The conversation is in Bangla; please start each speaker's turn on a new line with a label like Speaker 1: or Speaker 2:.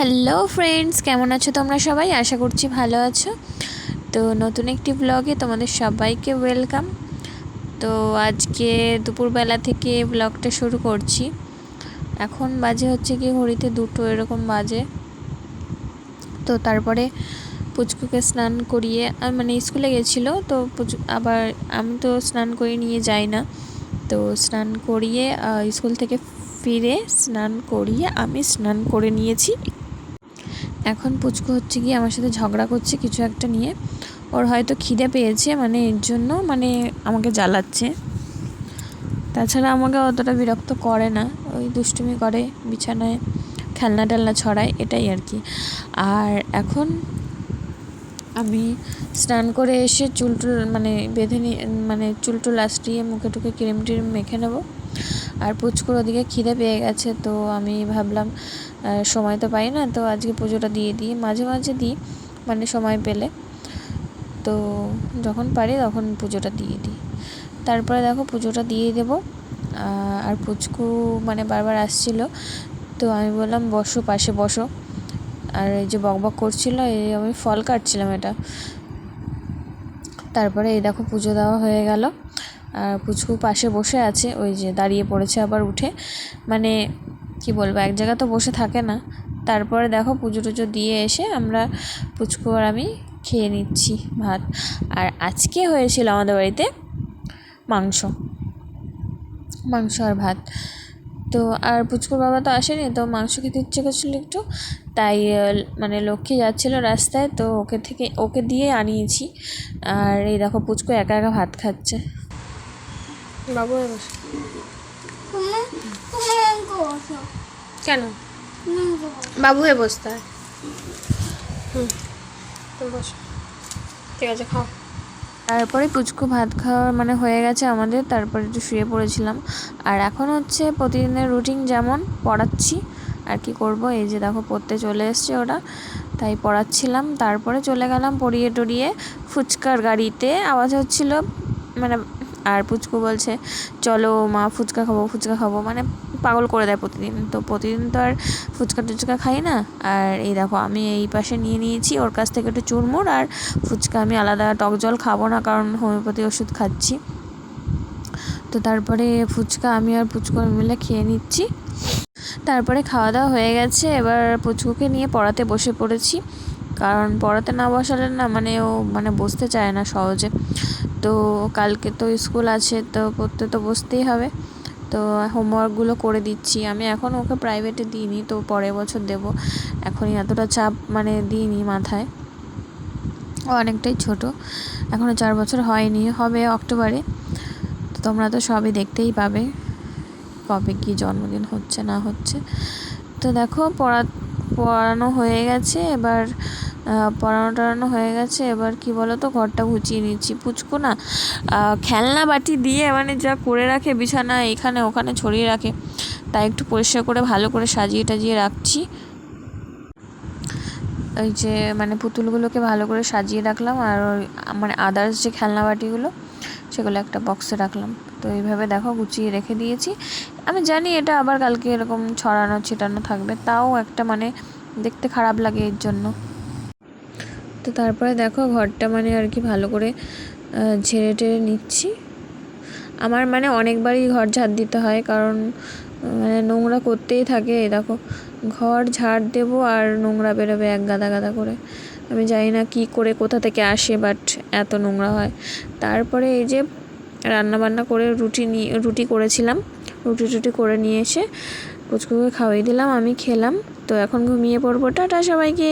Speaker 1: হ্যালো ফ্রেন্ডস কেমন আছো তোমরা সবাই? আশা করছি ভালো আছো। তো নতুন একটি ব্লগে তোমাদের সবাইকে ওয়েলকাম তো আজকে দুপুরবেলা থেকে ব্লগটা শুরু করছি। এখন বাজে হচ্ছে কি, ঘড়িতে দুটো এরকম বাজে। তো তারপরে পুচকুকে স্নান করিয়ে মানে স্কুলে গেছিল, তো আবার আমি তো স্নান করে নিয়ে যাই না। তো স্নান করিয়ে স্কুল থেকে ফিরে স্নান করিয়ে আমি স্নান করে নিয়েছি। এখন পুচকু হচ্ছে গিয়ে আমার সাথে ঝগড়া করছে কিছু একটা নিয়ে। ওর হয়তো খিদে পেয়েছে মানে এর জন্য মানে আমাকে জ্বালাচ্ছে। তাছাড়া আমাকে অতটা বিরক্ত করে না, ওই দুষ্টুমি করে, বিছানায় খেলনা টেলনা ছড়ায়, এটাই আর কি। আর এখন আমি স্নান করে এসে চুল টুল মানে বেঁধে নিয়ে মানে চুল টুল আশ্রিয়ে মুখে টুকে ক্রিম ট্রিম মেখে নেব। আর পুচকুর ওদিকে খিদে পেয়ে গেছে, তো আমি ভাবলাম সময় তো পাই না, তো আজকে পুজোটা দিয়ে দিই। মাঝে মাঝে দিই মানে সময় পেলে। তো যখন পারি তখন পুজোটা দিয়ে দিই। তারপরে দেখো পুজোটা দিয়ে দেবো। আর পুচকু মানে বারবার আসছিল, তো আমি বললাম, বসো, পাশে বসো। আর এই যে বকবক করছিল, এই আমি ফল কাটছিলাম এটা। তারপরে এই দেখো পুজো দেওয়া হয়ে গেল। পুচকু পাশে বসে আছে, ওই যে দাঁড়িয়ে পড়েছে আবার উঠে। মানে কি বলব, এক জায়গা তো বসে থাকে না। তারপরে দেখো পুজো টুজো দিয়ে এসে আমরা পুচকু আর আমি খেয়ে নিচ্ছি ভাত। আর আজকে হয়েছিল আমাদের বাড়িতে মাংস মাংস আর ভাত। তো আর পুচকুর বাবা তো আসেনি, তো মাংস খেতে ইচ্ছে করছিল একটু। তাই মানে লক্ষ্মী যাচ্ছিল রাস্তায়, তো ওকে থেকে, ওকে দিয়ে আনিয়েছি। আর এই দেখো পুচকু একা একা ভাত খাচ্ছে।
Speaker 2: বাবু হয়ে বসো। কেন? বাবু হয়ে বসতে হয়। হুম বসো। ঠিক আছে খাও।
Speaker 1: তারপরে পুচকু ভাত খাওয়া মানে হয়ে গেছে আমাদের তারপরে একটু শুয়ে পড়েছিলাম। আর এখন হচ্ছে প্রতিদিনের রুটিন যেমন পড়াচ্ছি। আর কি করব এই যে দেখো পড়তে চলে এসছে ওরা। তাই পড়াচ্ছিলাম তারপরে চলে গেলাম পড়িয়ে টড়িয়ে ফুচকার গাড়িতে। আওয়াজ হচ্ছিল মানে আর পুচকু বলছে, চলো মা, ফুচকা খাব ফুচকা খাব। মানে পাগল করে দেয় প্রতিদিন। তো প্রতিদিন তো আর ফুচকা টুচকা খাই না। আর এই দেখো, আমি এই পাশে নিয়ে নিয়েছি, ওর কাছ থেকে একটু চুরমুর আর ফুচকা। আমি আলাদা টক জল খাব না, কারণ হোমিওপ্যাথি ওষুধ খাচ্ছি। তো তারপরে ফুচকা আমি আর পুচকু মিলে খেয়ে নিচ্ছি। তারপরে খাওয়া দাওয়া হয়ে গেছে। এবার পুচকুকে নিয়ে পড়াতে বসে পড়েছি। কারণ পড়াতে না বসালে না মানে ও মানে বসতে চায় না সহজে। তো কালকে তো স্কুল আছে, তো পড়তে তো বসতেই হবে। তো হোমওয়ার্কগুলো করে দিচ্ছি। আমি এখন ওকে প্রাইভেটে দিইনি, তো পরের বছর দেব। এখনই এতটা চাপ মানে দিইনি মাথায়। ও অনেকটাই ছোট। এখনও চার বছর হয়নি, হবে অক্টোবরে। তো তোমরা তো সবই দেখতেই পাবে কবে কি জন্মদিন হচ্ছে না হচ্ছে। তো দেখো, পড়া, পড়ানো হয়ে গেছে। এবার পড়ানো টড়ানো হয়ে গেছে। এবার কি বলো তো ঘরটা গুছিয়ে নিচ্ছি। পুচকু না খেলনা বাটি দিয়ে মানে যা করে রাখে, বিছানা এখানে ওখানে ছড়িয়ে রাখে। তাই একটু পরিষ্কার করে, ভালো করে সাজিয়ে টাজিয়ে রাখছি। ওই যে মানে পুতুলগুলোকে ভালো করে সাজিয়ে রাখলাম, আর মানে আদার্স যে খেলনা বাটিগুলো, সেগুলো একটা বক্সে রাখলাম। তো এইভাবে দেখো, গুছিয়ে রেখে দিয়েছি। আমি জানি এটা আবার কালকে এরকম ছড়ানো ছিটানো থাকবে, তাও একটা মানে দেখতে খারাপ লাগে এর জন্য। তো তারপরে দেখো ঘরটা মানে আর কি ভালো করে ঝেড়ে টেড়ে নিচ্ছি। আমার মানে অনেকবারই ঘর ঝাড় দিতে হয় কারণ মানে নোংরা করতেই থাকে। দেখো, ঘর ঝাড় দেবো আর নোংরা বেরোবে এক গাদা গাদা করে। আমি জানি না কি করে কোথা থেকে আসে বাট এত নোংরা হয়। তারপরে এই যে রান্না বান্না করে রুটি নিয়ে, রুটি করেছিলাম। রুটি টুটি করে নিয়ে এসে পুচকুকে খাওয়াই দিলাম, আমি খেলাম। তো এখন ঘুমিয়ে পড়ব। টাটা সবাইকে।